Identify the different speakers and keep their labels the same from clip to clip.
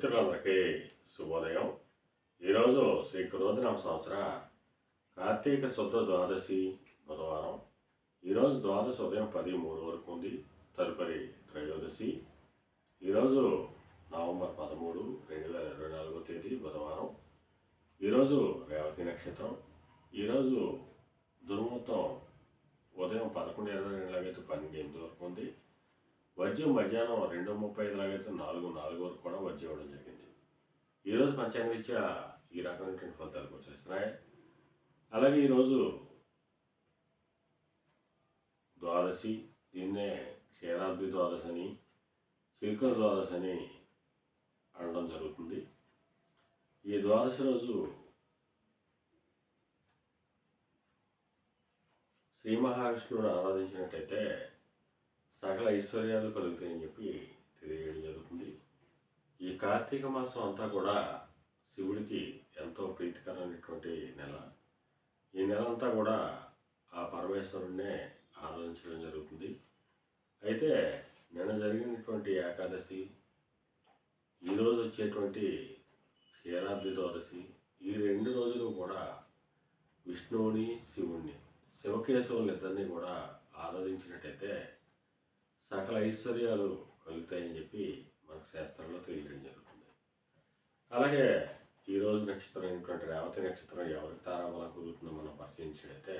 Speaker 1: మిత్రులందరికీ శుభోదయం. ఈరోజు శ్రీ క్రోధనామ సంవత్సర కార్తీక శుద్ధ ద్వాదశి బుధవారం. ఈరోజు ద్వాదశి ఉదయం పది మూడు వరకు ఉంది తదుపరి త్రయోదశి. ఈరోజు నవంబర్ పదమూడు రెండు వేల ఇరవై నాలుగో తేదీ బుధవారం. ఈరోజు రేవతి నక్షత్రం. ఈరోజు దుర్ముహూర్తం ఉదయం పదకొండు ఇరవై రెండు లాగైతే పన్నెండు ఎనిమిది వరకు ఉంది. వజ్యం మధ్యాహ్నం రెండు ముప్పై ఐదు లాగైతే నాలుగు నాలుగు వరకు కూడా వజ్యం ఇవ్వడం జరిగింది. ఈరోజు పంచాంగరీత్యా ఈ రకమైనటువంటి ఫలితాలు వచ్చేస్తున్నాయి. అలాగే ఈరోజు ద్వాదశి దీన్నే క్షీరాబ్ది ద్వాదశి అని చిలుకల ద్వాదశి అని అనడం జరుగుతుంది. ఈ ద్వాదశి రోజు శ్రీ మహావిష్ణువుని ఆరాధించినట్టయితే సకల ఐశ్వర్యాలు కలుగుతాయని చెప్పి తెలియడం జరుగుతుంది. ఈ కార్తీక మాసం అంతా కూడా శివుడికి ఎంతో ప్రీతికరమైనటువంటి నెల. ఈ నెల అంతా కూడా ఆ పరమేశ్వరుణ్ణే ఆరాధించడం జరుగుతుంది. అయితే నిన్న జరిగినటువంటి ఏకాదశి ఈరోజు వచ్చేటువంటి క్షీరాబ్ది ద్వాదశి ఈ రెండు రోజులు కూడా విష్ణువుని శివుణ్ణి శివకేశవులు ఇద్దరిని కూడా ఆరాధించినట్టయితే సకల ఐశ్వర్యాలు కలుగుతాయని చెప్పి మనకు శాస్త్రంలో తెలియడం జరుగుతుంది. అలాగే ఈరోజు నక్షత్రం అయినటువంటి రేవతి నక్షత్రం ఎవరికి తారాబలం కుదురుతుందో మనం పరిశీలించినట్టయితే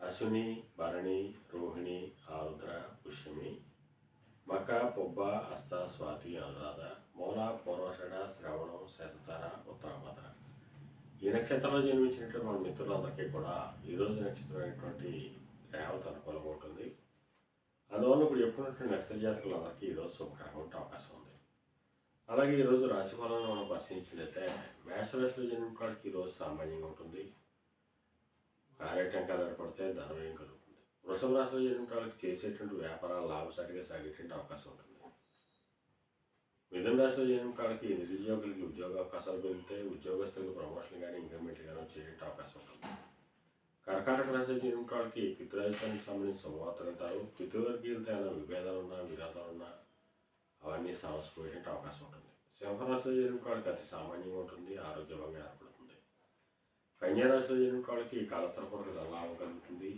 Speaker 1: అశ్విని భరణి రోహిణి ఆరుద్ర పుష్యమి మక పొబ్బ అస్త స్వాతి అనురాధ మూల పూర్వషడ శ్రవణం శతతార ఉత్తరాభద్ర. ఈ నక్షత్రంలో జన్మించినటువంటి మన మిత్రులందరికీ కూడా ఈరోజు నక్షత్రం అయినటువంటి రేవతి అనుకూలంగా ఉంటుంది. అందువల్ల ఇప్పుడు చెప్పుకున్నటువంటి నక్షత్ర జాతకులందరికీ ఈరోజు శుభకరంగా ఉండే అవకాశం ఉంది. అలాగే ఈరోజు రాశి ఫలాలను మనం పరిశీలించినట్లయితే మేషరాశిలో జన్మ కాడికి ఈరోజు సామాన్యంగా ఉంటుంది. కార్యటంకాలు ఏర్పడితే ధనవ్యయం కలుగుతుంది. వృషభ రాశిలో జన్మ వాళ్ళకి చేసేటువంటి వ్యాపారాలు లాభసాటిగా సాగేటువంటి అవకాశం ఉంటుంది. మిథున రాశిలో జన్మ వాళ్ళకి నిరుద్యోగులకి ఉద్యోగ అవకాశాలు పెరిగితే ఉద్యోగస్తులకు ప్రమోషన్ కానీ ఇంక్రిమెంట్లు కానీ వచ్చేటువంటి అవకాశం ఉంటుంది. కర్కాటక రాశి చెందిన వాళ్ళకి పితృరాజధానికి సంబంధించిన శుభవార్తలు అంటారు. పితృవర్గీయులతో ఏమైనా విభేదాలు ఉన్నా విరోధాలు ఉన్నా అవన్నీ సమస్యపోయేటువంటి అవకాశం ఉంటుంది. సింహరాశిలో చేరిన వాళ్ళకి అతి సామాన్యంగా ఉంటుంది ఆరోగ్యభంగా ఏర్పడుతుంది. కన్యారాశిలో చేరిన వాళ్ళకి కాలతరపురకు లాభం కలుగుతుంది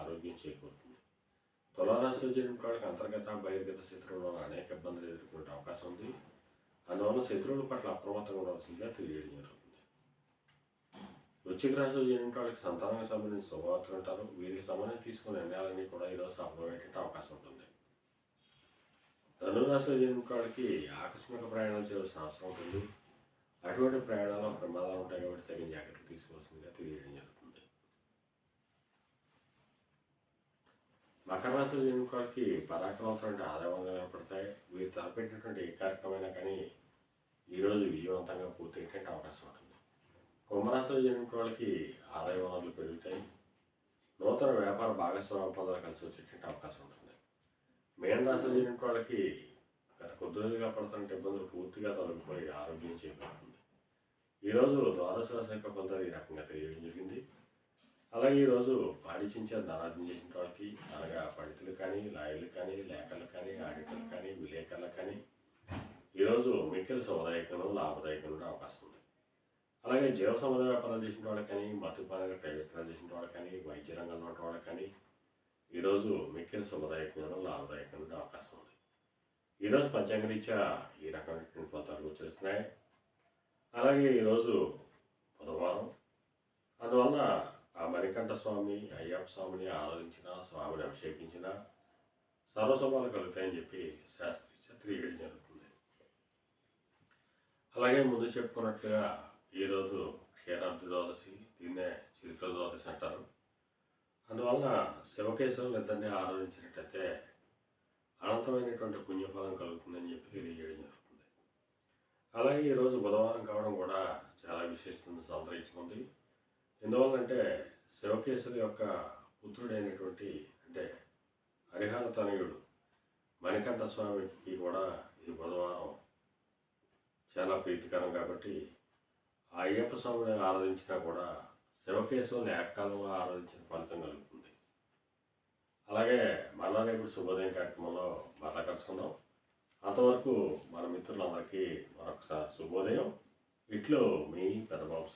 Speaker 1: ఆరోగ్యం చేకూరుతుంది. తులారాశిలో చేరిన వాళ్ళకి అంతర్గత బహిర్గత శత్రువుల అనేక ఇబ్బందులు ఎదుర్కొనే అవకాశం ఉంది. అందువల్ల శత్రువుల పట్ల అప్రమత్తంగా ఉండవలసిందిగా తెలియడం జరుగుతుంది. వృశ్చిక రాశిలో జరిగిన వాళ్ళకి సంతానానికి సంబంధించిన శుభవార్తలు ఉంటారు వీరికి సంబంధించి తీసుకునే నిర్ణయాలన్నీ కూడా ఈరోజు సఫలమయ్యేట అవకాశం ఉంటుంది. ధనురాశిలో జరిగిన వాళ్ళకి ఆకస్మిక ప్రయాణం చేయాల్సిన అవసరం ఉంటుంది. అటువంటి ప్రయాణాల్లో ప్రమాదాలు ఉంటాయి కాబట్టి తగిన జాగ్రత్తలు తీసుకోవాల్సిందిగా తెలియడం జరుగుతుంది. మకర రాశిలో జరిగిన వాళ్ళకి పరాక్రమంతో ఆదాయం ఏర్పడతాయి. వీరు తలపెట్టినటువంటి ఏ కార్యక్రమమైనా కానీ ఈరోజు విజయవంతంగా పూర్తయ్యేటువంటి అవకాశం ఉంటుంది. కుంభరాశిలో జరిగిన వాళ్ళకి ఆదాయ వనరులు పెరుగుతాయి. నూతన వ్యాపార భాగస్వామ్య పదాలు కలిసి వచ్చేటువంటి అవకాశం ఉంటుంది. మేన రాశిలో వాళ్ళకి గత కొద్ది రోజులుగా పడుతున్న ఇబ్బందులు పూర్తిగా తొలగిపోయి ఆరోగ్యం చేపడుతుంది ఈరోజు ద్వాదశ రాశి యొక్క ఈ రకంగా తెలియడం జరిగింది. అలాగే ఈరోజు పాడిచించే ధనార్థం చేసిన వాళ్ళకి అనగా పండితులు కానీ లాయర్లు కానీ లేఖలు కానీ ఆడిటర్లు కానీ విలేకరులు కానీ ఈరోజు మిక్కిలి శుభదాయకంలో లాభదాయకంలో అవకాశం ఉంది అలాగే జీవ సముదాయ వ్యాపారాలు చేసిన వాళ్ళకి కానీ మత్తుపానగా ప్రయత్నాలు చేసిన వాళ్ళకి కానీ వైద్య రంగంలో ఉన్న వాళ్ళకి కానీ ఈరోజు మిక్కిన శుభదాయకంగా లాభదాయకంగా అవకాశం ఉంది. ఈరోజు పంచాంగరీత్యా ఈ రకమైనటువంటి ఫలితాలు వచ్చేస్తున్నాయి. అలాగే ఈరోజు బుధవారం అందువల్ల ఆ మణికంఠ స్వామి అయ్యప్ప స్వామిని ఆరాధించిన స్వామిని అభిషేకించిన సర్వశుభాలు కలుగుతాయని చెప్పి శాస్త్రీయ తెలియడం జరుగుతుంది. అలాగే ముందు చెప్పుకున్నట్లుగా ఈరోజు క్షీరాబ్ది ద్వాదశి దీన్నే చిలుకల ద్వాదశి అంటారు. అందువలన శివకేశవులు ఇద్దరిని ఆరాధించినట్టయితే అనంతమైనటువంటి పుణ్యఫలం కలుగుతుందని చెప్పి తెలియజేయడం జరుగుతుంది. అలాగే ఈరోజు బుధవారం కావడం కూడా చాలా విశేషతను సంతరించుకుంది. ఎందువల్లంటే శివకేశుల యొక్క పుత్రుడైనటువంటి అంటే హరిహర తనయుడు మణికంఠ స్వామికి కూడా ఈ బుధవారం చాలా ప్రీతికరం కాబట్టి ఆ అయ్యప్ప స్వామిని ఆరాధించినా కూడా శివకేశవుని ఏకకాలంలో ఆరాధించిన ఫలితం కలుగుతుంది. అలాగే మళ్ళా రేపు శుభోదయం కార్యక్రమంలో మళ్ళా కలుసుకుందాం. అంతవరకు మన మిత్రులందరికీ మరొకసారి శుభోదయం. ఇట్లో మీ పెద్దబాబు